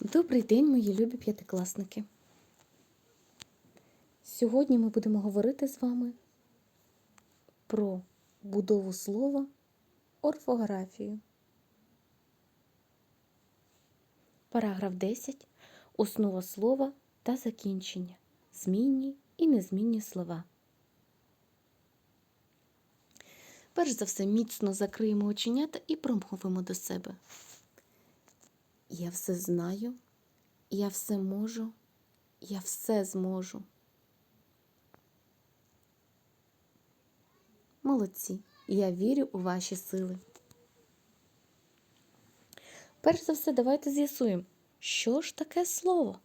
Добрий день, мої любі п'ятикласники. Сьогодні ми будемо говорити з вами про будову слова, орфографію. Параграф 10. Основа слова та закінчення. Змінні і незмінні слова. Перш за все, міцно закриємо оченята і промовимо до себе. Я все знаю, я все можу, я все зможу. Молодці, я вірю у ваші сили. Перш за все, давайте з'ясуємо, що ж таке слово?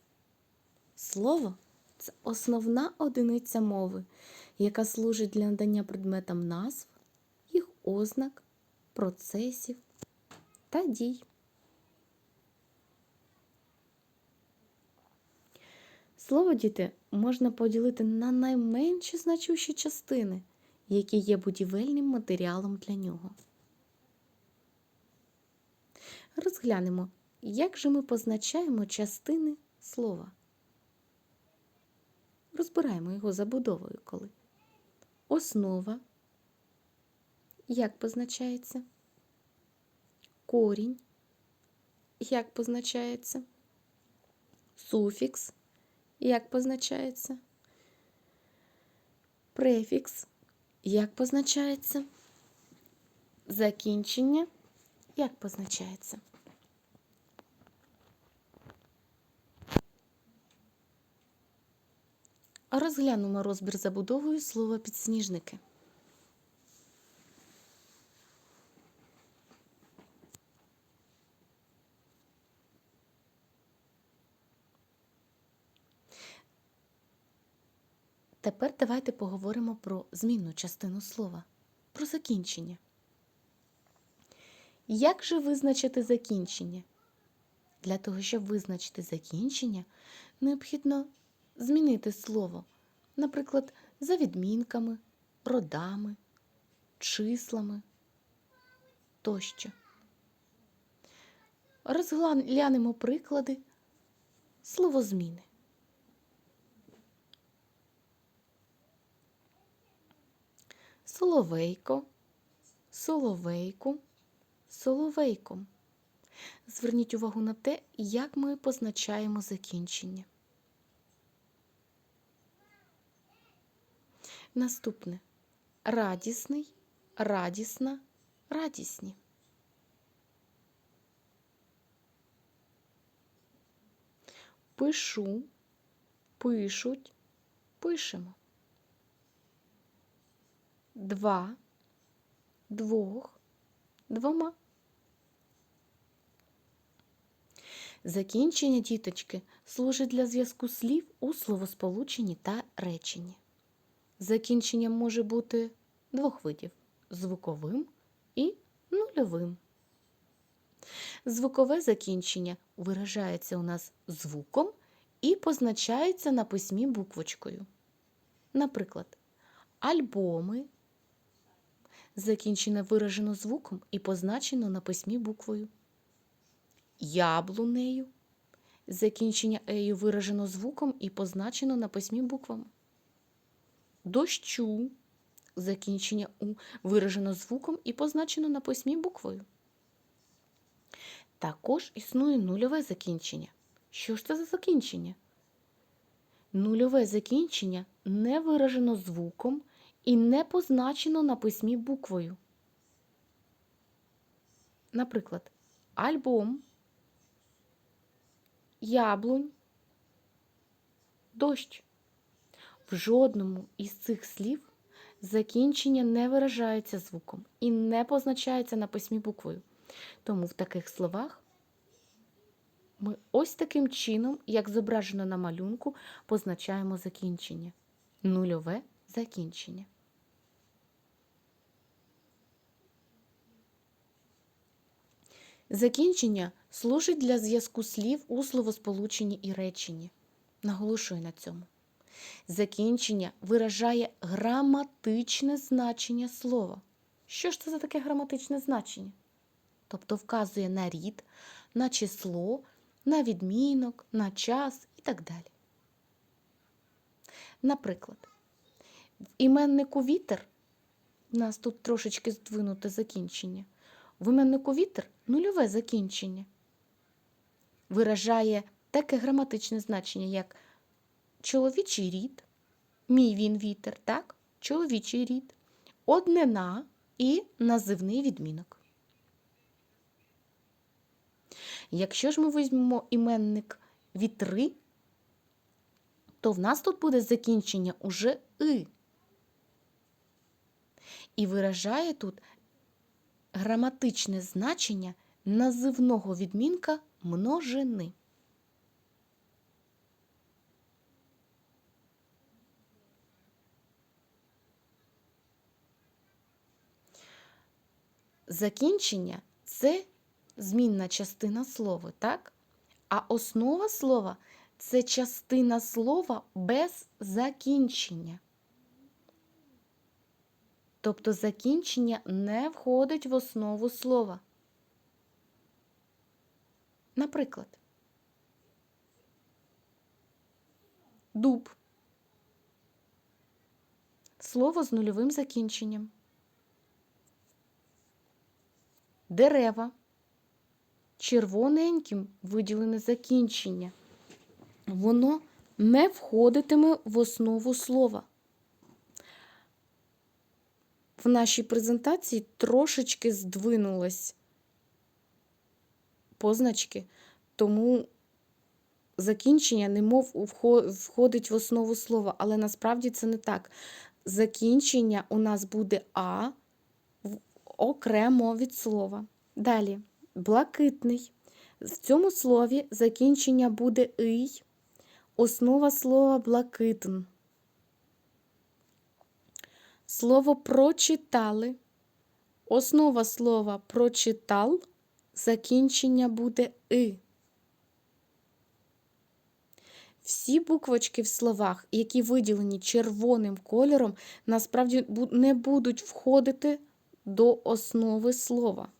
Слово це основна одиниця мови, яка служить для надання предметам назв, їх ознак, процесів та дій. Слово діти можна поділити на найменші значущі частини, які є будівельним матеріалом для нього. Розглянемо, як же ми позначаємо частини слова. Розбираємо його забудовою коли. Основа. Як позначається? Корінь. Як позначається? Суфікс як позначається? Префікс, як позначається? Закінчення, як позначається? Розглянемо розбір забудовою слова підсніжники. Тепер давайте поговоримо про змінну частину слова, про закінчення. Як же визначити закінчення? Для того, щоб визначити закінчення, необхідно змінити слово, наприклад, за відмінками, родами, числами тощо. Розглянемо приклади словозміни. Соловейко, соловейку, соловейком. Зверніть увагу на те, як ми позначаємо закінчення. Наступне радісний, радісна, радісні. Пишу, пишуть, пишемо. Два, двох, двома. Закінчення діточки служить для зв'язку слів у словосполученні та реченні. Закінчення може бути двох видів звуковим і нульовим. Звукове закінчення виражається у нас звуком і позначається на письмі буквочкою. Наприклад, альбоми закінчене виражено звуком і позначено на письмі буквою. Яблунею закінчення ею виражено звуком і позначено на письмі буквами. Дощу закінчення у виражено звуком і позначено на письмі буквою. Також існує нульове закінчення. Що ж це за закінчення? Нульове закінчення не виражено звуком і не позначено на письмі буквою. Наприклад, альбом, яблунь, дощ. В жодному із цих слів закінчення не виражається звуком і не позначається на письмі буквою. Тому в таких словах ми ось таким чином, як зображено на малюнку, позначаємо закінчення. Нульове закінчення. Закінчення служить для зв'язку слів у словосполученні і реченні. Наголошую на цьому. Закінчення виражає граматичне значення слова. Що ж це за таке граматичне значення? Тобто вказує на рід, на число на відмінок, на час і так далі. Наприклад, в іменнику вітер у нас тут трошечки здвинуте закінчення. В іменнику вітер нульове закінчення. Виражає таке граматичне значення, як чоловічий рід, мій він вітер, так? Чоловічий рід, однина і називний відмінок. Якщо ж ми візьмемо іменник вітри, то в нас тут буде закінчення уже и. І виражає тут граматичне значення називного відмінка множини. Закінчення це змінна частина слова, так? А основа слова це частина слова без закінчення. Тобто закінчення не входить в основу слова. Наприклад, дуб. Слово з нульовим закінченням. Дерева. Червоненьким виділене закінчення. Воно не входитиме в основу слова. В нашій презентації трошечки здвинулись позначки, тому закінчення немов входить в основу слова, але насправді це не так. Закінчення у нас буде А окремо від слова. Далі блакитний. В цьому слові закінчення буде «ий», основа слова блакитн. Слово прочитали. Основа слова прочитал, закінчення буде «и». Всі буквочки в словах, які виділені червоним кольором, насправді не будуть входити до основи слова.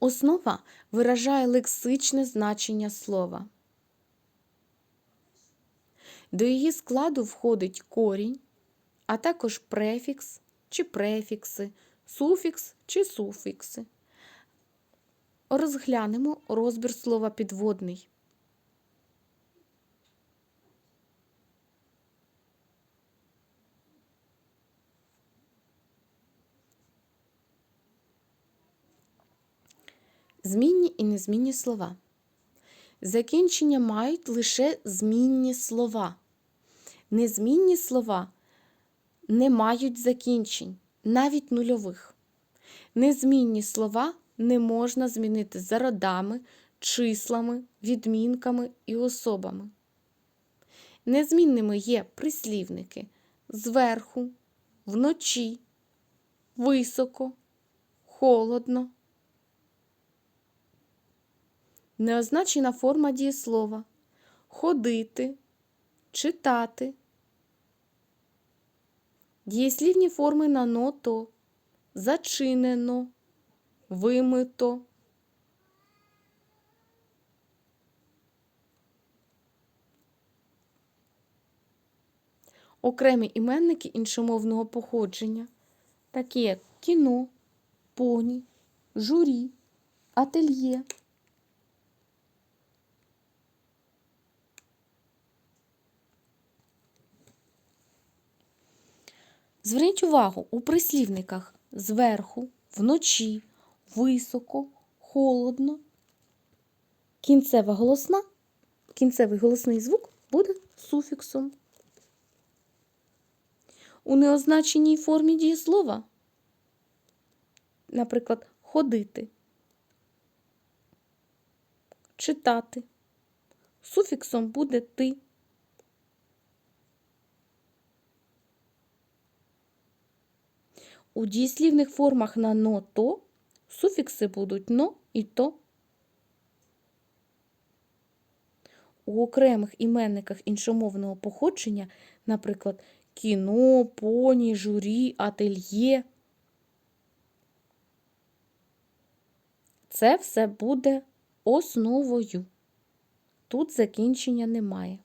Основа виражає лексичне значення слова. До її складу входить корінь, а також префікс чи префікси, суфікс чи суфікси. Розглянемо розбір слова підводний. Змінні і незмінні слова. Закінчення мають лише змінні слова. Незмінні слова не мають закінчень, навіть нульових. Незмінні слова не можна змінити за родами, числами, відмінками і особами. Незмінними є прислівники зверху, вночі, високо, холодно. Неозначена форма дієслова ходити, читати. Дієслівні форми на ното, зачинено, вимито. Окремі іменники іншомовного походження, такі як кіно, поні, журі, ательє. Зверніть увагу, у прислівниках зверху, вночі, високо, холодно. Кінцева голосна, кінцевий голосний звук буде суфіксом. У неозначеній формі дієслова, наприклад, ходити, читати. Суфіксом буде ти. У дієслівних формах на но то суфікси будуть но і то. У окремих іменниках іншомовного походження, наприклад, кіно, поні, журі, ательє. Це все буде основою. Тут закінчення немає.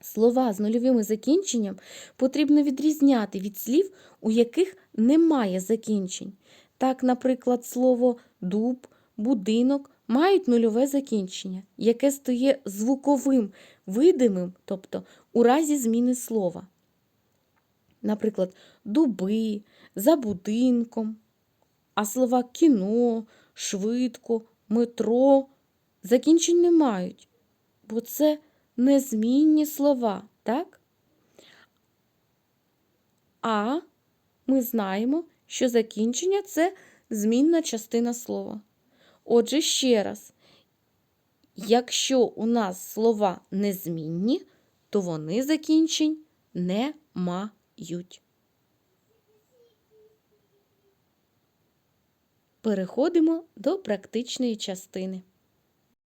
Слова з нульовими закінченням потрібно відрізняти від слів, у яких немає закінчень. Так, наприклад, слово дуб, будинок мають нульове закінчення, яке стає звуковим, видимим, тобто у разі зміни слова. Наприклад, дуби, за будинком, а слова кіно, швидко, метро закінчень не мають, бо це незмінні слова, так? А ми знаємо, що закінчення це змінна частина слова. Отже, ще раз, якщо у нас слова незмінні, то вони закінчень не мають. Переходимо до практичної частини.